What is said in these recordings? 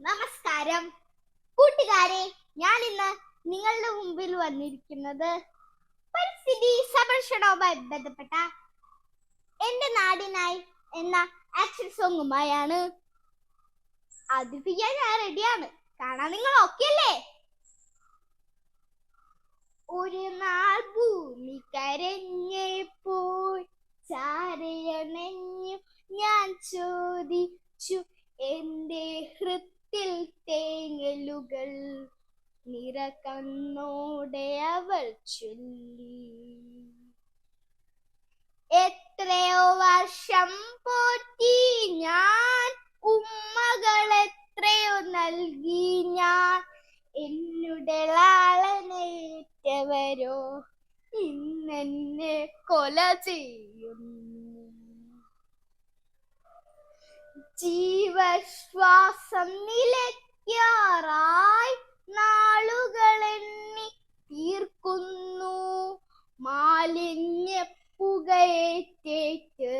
നമസ്കാരം. കൂട്ടുകാരെ ഞാൻ ഇന്ന് നിങ്ങളുടെ മുമ്പിൽ വന്നിരിക്കുന്നത് പരിസ്ഥിതി സംരക്ഷണവുമായി ബന്ധപ്പെട്ട എന്റെ നാടിനായി എന്ന ആക്ഷൻ സോങ്ങുമായാണ് അവതരിപ്പിക്കാൻ ഞാൻ റെഡിയാണ് കാണാൻ നിങ്ങൾ ഓക്കെ അല്ലേ? ഒരു നാൾ ഭൂമി കരഞ്ഞപ്പോൾ ചാരയണഞ്ഞു. ഞാൻ ചോദിച്ചു എന്റെ ഹൃത്തിൽ തേങ്ങലുകൾ നിറകണ്ണോടെ അവൾ ചൊല്ലി. എത്രയോ വർഷം പോറ്റി ഞാൻ ഉമ്മകൾ എത്രയോ നൽകി. ഞാൻ എന്നുടെ ലാളനേറ്റവരോ ഇന്നെന്നെ കൊല ചെയ്യുന്നു. ജീവശ്വാസം നിലയ്ക്കാറായി നാളുകൾ എണ്ണി തീർക്കുന്നു. മാലിന്യ പുകയേറ്റേറ്റ്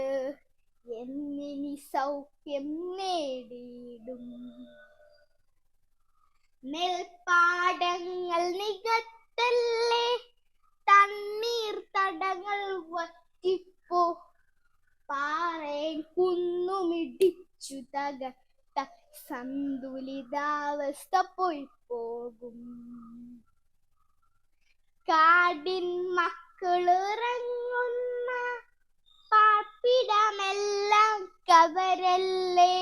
എന്നിനി സൗഖ്യം നേടിയിടും. നെൽപ്പാടങ്ങൾ നികത്തല്ലേ? തണ്ണീർ തടങ്ങൾ വറ്റിപ്പോ? പാറയും കുന്നുമിടിച്ചു തകട്ട സന്തുലിതാവസ്ഥ പോയി പോകും. കാടിൻ മക്കളിറങ്ങുന്ന പാർപ്പിടമെല്ലാം കവരല്ലേ?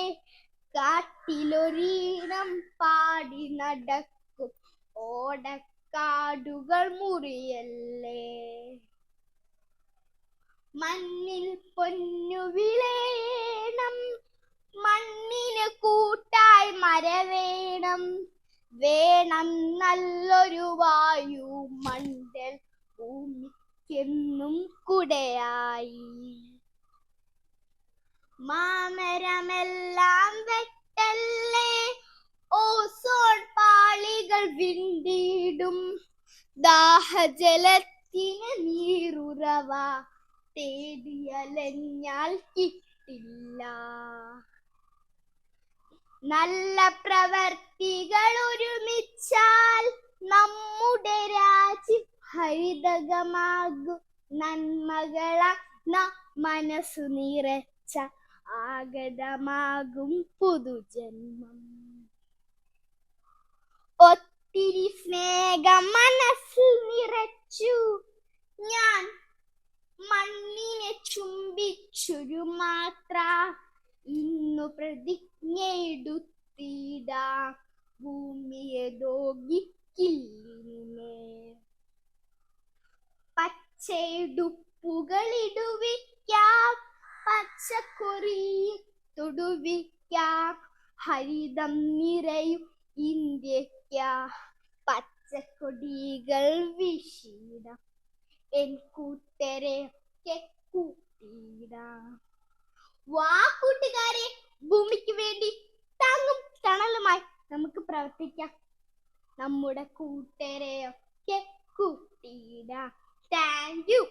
കാട്ടിലൊരീണം പാടി നടക്കും. ഓടക്കാടുകൾ മുറിയല്ലേ? മണ്ണിൽ പൊന്നുവിളേ മണ്ണിന് മരവേണം വേണം നല്ലൊരു വായു മണ്ടൽ ഭൂമിക്കെന്നും കുടയായി. മാമരമെല്ലാം വെട്ടല്ലേ? ഓസോൺ പാളികൾ വിണ്ടിടും. ദാഹജലത്തിന് നീറുറവ തേടിയലഞ്ഞാൽ കിട്ടില്ല. നല്ല പ്രവർത്തികൾ ഒരുമിച്ചാൽ നമ്മുടെ രാജ്യം ഹരിതകമാകും. നന്മകള മനസ്സു നിറച്ച ആഗതമാകും പുതുജന്മം. ഒത്തിരി സ്നേഹം മനസ്സിൽ നിറച്ചു. ഞാൻ മണ്ണിനെ ചുംബിച്ചൊരു മാത്ര. ഇന്നു പ്രതിജ്ഞയെടുത്തിട ഭൂമിയെ ദോഗിക്കില്ലിനെ പച്ചയെടുപ്പുകളിടുവിക്കാം. പച്ചക്കൊറി തൊടുവിക്കാം. ഹരിതം നിറയും ഇന്ത്യക്ക പച്ചക്കൊടികൾ വീശിടാം. എൻ കൂട്ടരെ കൂട്ടിയിടാം വാ കൂട്ടുകാരെ ഭൂമിക്ക് വേണ്ടി താങ്ങും തണലുമായി നമുക്ക് പ്രവർത്തിക്കാം. നമ്മുടെ കൂട്ടരെയൊക്കെ കൂട്ടിയിടാം. Thank you